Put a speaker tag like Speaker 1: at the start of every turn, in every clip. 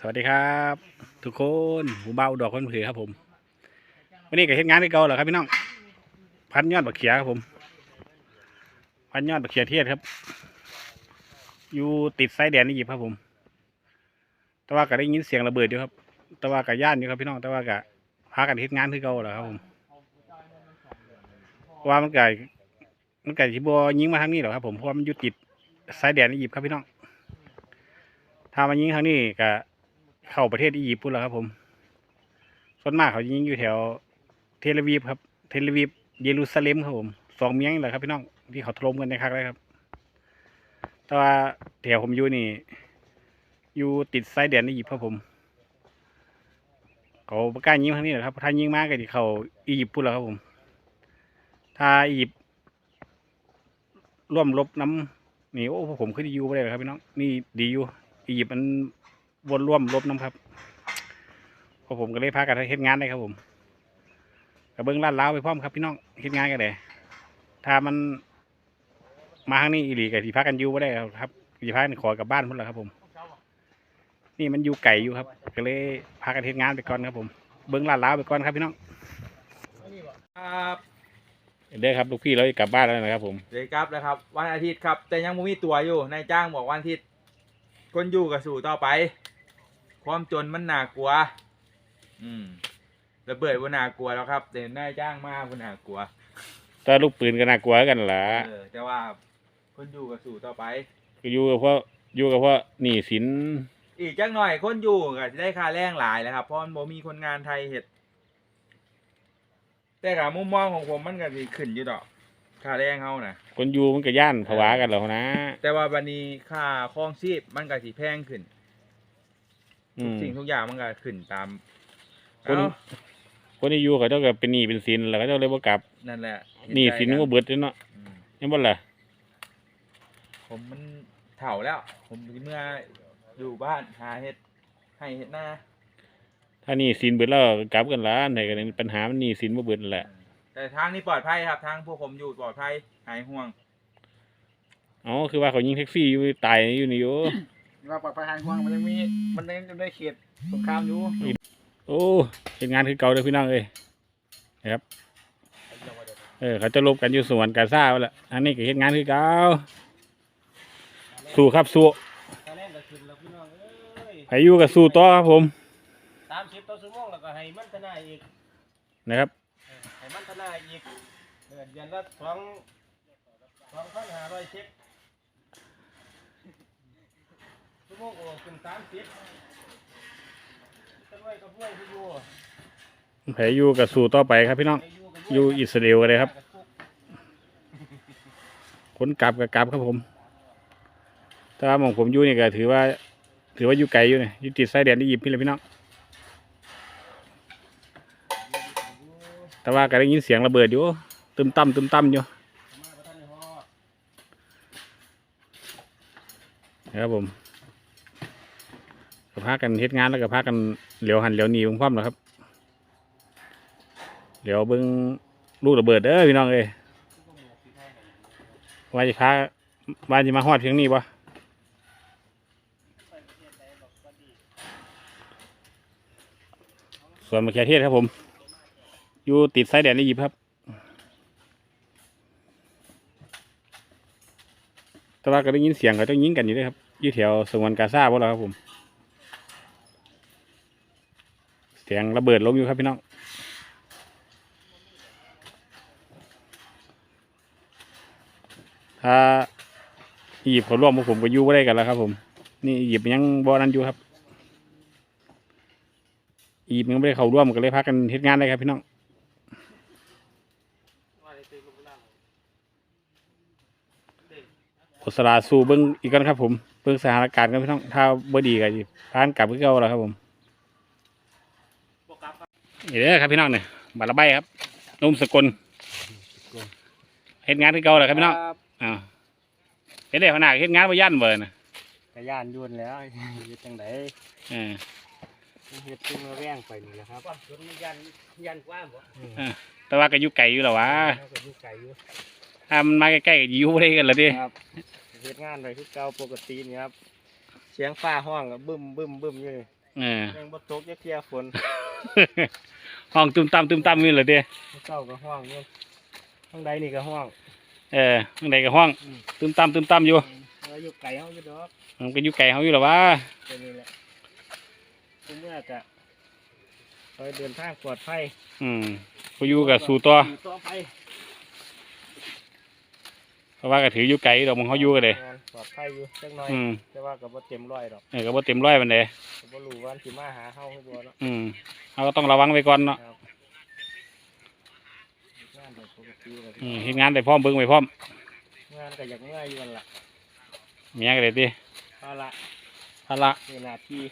Speaker 1: สวัสดีครับ ทุกคนหูเบาดอกคนเผือครับผมวันนี้ก็เฮ็ดงานที่เก่าเหรอครับพี่น้องพันยอดบักเขียครับผม พันยอดบักเขียเทียดครับ อยู่ติดไซแดนอียิปต์ครับผม แต่ว่าก็ได้ยินเสียงระเบิดอยู่ครับ แต่ว่าก็ย่านอยู่ครับพี่น้องแต่ว่าก็พากันเฮ็ดงานที่เก่าเหรอครับผม ว่ามันไก่มันไก่ที่บัวยิงมาทางนี้หรอครับผมเพราะว่ามันอยู่ติดไซแดนอียิปต์ครับพี่น้องถ้ามันยิงทางนี้ก็ เข้าประเทศอียิปต์พุ่นแล้วครับ ผม ส่วนมากเขายิงอยู่แถว เทลวีฟครับ เทลวีฟเยรูซาเล็มครับผมสองเมียงนี่แหละครับพี่น้องที่เขาถล่มกันในครั้งแรกครับ แต่ว่าแถวผมอยู่นี่ อยู่ติดไซแดนอียิปต์ครับผมเขาประกล้าศยิงทางนี้แหละครับ ถ้ายิงมากก็จะเข้าอียิปต์พุ่นแล้วครับผม ถ้าอียิปต์ร่วมรบน้ำนี่โอ้ผมขึ้นอยู่ไม่ได้เลยครับพี่น้องนี่ดีอยู่อียิปต์มัน วนร่วมรบน้ำครับพอผมก็เลยพากันเฮ็ดงานได้ครับ ผมกับเบิ้งลาดล้าวไปพร้อมครับพี่น้องเฮ็ดงานกันเลยถ้ามันมาทางนี้อีหลีกับที่พักกันอยู่ไม่ได้ครับที่พักกันขอกลับบ้านพุ่นแหละครับ ผม นี่มันอยู่ไก่อยู่ครับ ก็เลยพากันเฮ็ดงานไปก่อนครับ ผม เบิ้งลาดล้าวไปก่อนครับพี่น้อง
Speaker 2: ครับ
Speaker 1: เด้อครับลูกพี่เราจะกลับบ้านแล้วนะครับ ผม
Speaker 2: เลยครับนะครับ วันอาทิตย์ครับ แต่ยังไม่มีตัวอยู่นายจ้างบอกวันอาทิตย์คนอยู่กับสู่ต่อไป ความจนมันน่ากลัว อืมระเบิดว่าน่ากลัวแล้วครับแต่นายจ้างมากว่าน่ากลัว
Speaker 1: แต่ลูกปืนก็น่ากลัวกันล่ะ
Speaker 2: เออแต่ว่าคนอยู่กับสู่ต่อไป
Speaker 1: ก็อยู่กับเพราะอยู่กับเพราะหนี้สิน
Speaker 2: อีกจักหน่อยคนอยู่ก็จะได้ค่าแรงหลายแล้วครับเพราะมันบ่มีคนงานไทยเห็ดแต่กับมุมมองของผมมันก็สิขึ้นอยู่ดอกค่าแรงเฮานะ
Speaker 1: คนอยู่มันก็ย่านผวากันแล้วนะ
Speaker 2: แต่ว่าบันนี้ค่าครองชีพมันก็สิแพงขึ้น
Speaker 1: อืม
Speaker 2: สิ่งทุกอย่างมันก็ขึ้นตาม
Speaker 1: คน
Speaker 2: เอ้า
Speaker 1: คนที่อยู่เขาเจ้าก็เป็นหนี้เป็นสินแล้วเขาเจ้าเลยบ่กลับ
Speaker 2: นั่นแหละ
Speaker 1: หนี้สินมันก็เบิดเลยเนาะ
Speaker 2: อืม
Speaker 1: ยังบ่ล่ะ
Speaker 2: ผมมันเฒ่าแล้ว ผมสิเมื่ออยู่บ้านหาเฮ็ดให้เฮ็ดหน้า
Speaker 1: ถ้าหนี้สินเบิดแล้วก็กลับกันละไหนก็เป็นปัญหามันหนี้สินบ่เบิดนั่นแหละ
Speaker 2: แต่ทางนี้ปลอดภัยครับ ทางพวกผมอยู่ปลอดภัยหายห่วง
Speaker 1: อ๋อคือว่าเขายิงแท็กซี่อยู่ตายอยู่นี่อยู่
Speaker 3: ว่าปลอดภัยหายห่วงมันยังมีมันยังอยู่ในเขตสงครามอยู่
Speaker 1: โอ้เป็นงานคือเก่าเด้อพี่น้องเอ้ยนะครับ เออเขาจะลบกันอยู่สวนกาซ่าว่าละอันนี้ก็เฮ็ดงานคือเก่าสู้ครับสู้
Speaker 3: ตอนแรกก็ขึ้นแล้วพี่น้องเอ้ย
Speaker 1: ให้อยู่กับสู้ต่อครับผม
Speaker 3: สามสิบต่อชั่วโมงแล้วก็ให้มันทนายอีก
Speaker 1: นะครับ
Speaker 3: เออให้มันทนายอีกเออเดือนละสองสองพันห้าร้อยเช็คชั่ว โมงโอ้ขึ้นสามสิบจะไว้กับไว้ที่อยู่
Speaker 1: ให้อยู่กับสู้ต่อไปครับพี่น้องอยู่อิสราเอลกันเลยครับคนกลับกับกลับครับผมแต่ว่ามองผมอยู่นี่ก็ถือว่า ถือว่าอยู่ไกลอยู่นี่อยู่ติดไซแดนอียิปต์พี่เลยพี่น้องแต่ว่าก็ได้ยินเสียงระเบิดอยู่ตึมตั้มตึมตั้มอยู่
Speaker 3: มาประทานในฮอด
Speaker 1: นะครับผม ก็พากันเฮ็ดงานแล้วก็พากันเหลียวหันเหลียวหนีเบิ่งความหรอครับเหลียวเบิ่งลูกระเบิดเด้อพี่น้องเอ้ยว่าจะพาว่าจะมาฮอดเพียงนี้ปะส่วนมะเขือเทศครับผม อยู่ติดไซแดนอียิปต์ครับแต่ว่าก็ได้ยินเสียงเขาต้องยิงกันอยู่ด้วยครับยู่แถวสงวนกาซาพวกเราครับผม เสียงระเบิดลงอยู่ครับพี่น้องถ้าอียิปต์เขาร่วมพวกผมก็ยู่ไม่ได้กันแล้วครับ ผม นี่อียิปต์ยังบ่นั้นอยู่ครับอียิปต์ยังไม่ได้เขาร่วมก็เลยพักกันเฮ็ดงานได้ครับพี่น้อง
Speaker 3: ว่าได้ตื่นกับเวลา
Speaker 1: โอสลาสู้เบิ้งอีกกันครับ ผมเบิ้งสถานการณ์กันพี่น้องถ้าบ่ดีกันพานกลับคือเก่าแล้วครับผม
Speaker 3: บวกกลับครับ
Speaker 1: นี่เด้อครับพี่น้องเนี่ยบาละใบครับนุ่มสกลเฮ็ดงานคือเก่าแล้วครับพี่น้องอ้าวเฮ็ดได้ขนาดเฮ็ดงานบ่ยันเบิ่นะ
Speaker 3: กระยานยุ่นแล้วเฮ็ดจังได
Speaker 1: เออ
Speaker 3: เฮ็ดขึ้นมาแร่งไปนี่แหละครับความสนมันยันยันกว้างบ่
Speaker 1: แต่ว่าก็อยู่ไกลอยู่แล้ววะ
Speaker 3: เราก็อยู่ไกลอยู่
Speaker 1: ถ้ามันมาใกล้ๆก็อยู่บ่ได้กันแล้วดิ
Speaker 3: ครับเฮ็ดงานไปคือเก่าปกตินี่ครับเสียงฟ้าห้องก็บึ้มบึ้มบึ้มอยู่นี่
Speaker 1: เออ
Speaker 3: ยังบ่ตกจะเคลียร์ฝน
Speaker 1: ห้องตุ้มตามตุ้มตามนี่เหรอเด้
Speaker 3: เจ้าก็ห้องอยู่ข้างใดนี่ก็ห้อง
Speaker 1: เออข้างใดก็ห้อง
Speaker 3: อืม
Speaker 1: ตุ้มตามตุ้มตามอยู่
Speaker 3: เราอยู่ไกลเฮาอยู่ดอก
Speaker 1: มันก็อยู่ไกลเขาอยู่หรอวะ
Speaker 3: เป็นนี่แหละคุณเมื่อจะคอยเดินทางปลอดภัย
Speaker 1: อืมเขาอยู่กับสู่ต่อ
Speaker 3: อยู่ต่อไป
Speaker 1: เพราะว่าก็ถืออยู่ไกลดอกมึงเขาอยู่กันเลย
Speaker 3: งาน ปลอดภัยอยู่จักหน่อย
Speaker 1: อืม
Speaker 3: แต่ว่าก็บ่เต็มร้อยดอก
Speaker 1: เออก็บ่เต็มร้อยมันเลย
Speaker 3: ก็บ่รู้ว่าสิมาหาเฮาคือบ่เนาะ
Speaker 1: อืมเขาก็ต้องระวังไว้ก่อนเนาะ
Speaker 3: ครับงานก็ปกติเลย
Speaker 1: อืมเฮ็ดงานไปพร้อมเบิ่งไปพร้อม
Speaker 3: งานก็อยากเมื่อยอยู่นั่นล่ะ
Speaker 1: เมียก็เลยติ
Speaker 3: เอาละ
Speaker 1: ภาระ
Speaker 3: นี่หน้าที่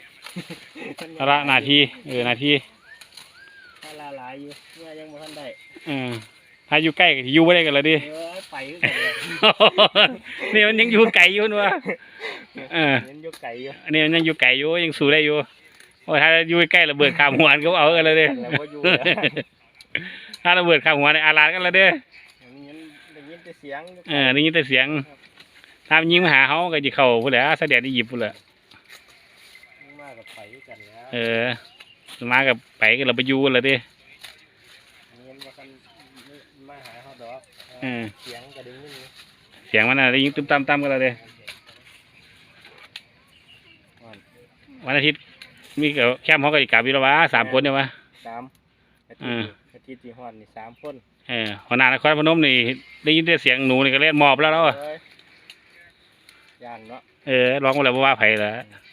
Speaker 1: ภาระหน้าที่เออหน้าที่
Speaker 3: ภาระหลายอยู่เมื่อยังบ่ทันได้
Speaker 1: เออถ้าอยู่ใกล้ก็สิอยู่บ่ได้กันและดิ
Speaker 3: เออไปคือกันเลย
Speaker 1: นี่มันยังอยู่ไกลอยู่นัวเออ
Speaker 3: เห็นอยู่ไกลอยู่
Speaker 1: อันนี้มันยังอยู่ไกลอยู่ยังสู้ได้อยู่โอ้ยถ้าอยู่ใกล้ระเบิดข้ามหัวก็เอากันเลยเด้
Speaker 3: แล้วบ่อยู่แล้ว
Speaker 1: ถ้าระเบิดข้ามหัวในอาลาดกันเลยเด้
Speaker 3: ได้ยินได้ยินแต่เสียงอยู่
Speaker 1: เออได้ยินแต่เสียงถ้ามันยิงมาหาเขาก็จะเข้าพุ่นแหละเสด็จอียิปต์พุ่นแหละ
Speaker 3: มากับไปคือกันแล้ว
Speaker 1: เออมากับไปก็เราไปอยู่กันเลยเด้
Speaker 3: เงินว่ากันมาหาเขาด อก
Speaker 1: เออ
Speaker 3: เสียงก็ได้ยินอยู่
Speaker 1: เสียงมันน่ะได้ยิงตุ้มตามตามกันเลยเด้
Speaker 3: อ่อน
Speaker 1: วันอาทิตย์มีกับแคมป์เขาก็อีกกลับวิรวะสามคนเนี่ยวะ
Speaker 3: สามอาทิต
Speaker 1: อ่า
Speaker 3: ย์อาทิตย์ที่ฮอนนี่สามคน
Speaker 1: เออหัวหน้านครพนมนี่ได้ยินแต่เสียงหนูนี่ก็เล่นมอบแล้วแล้วอะ
Speaker 3: เอ้ยย่านเนาะ
Speaker 1: เออร้องมาแล้วบ่ว่าไผละ
Speaker 3: อืม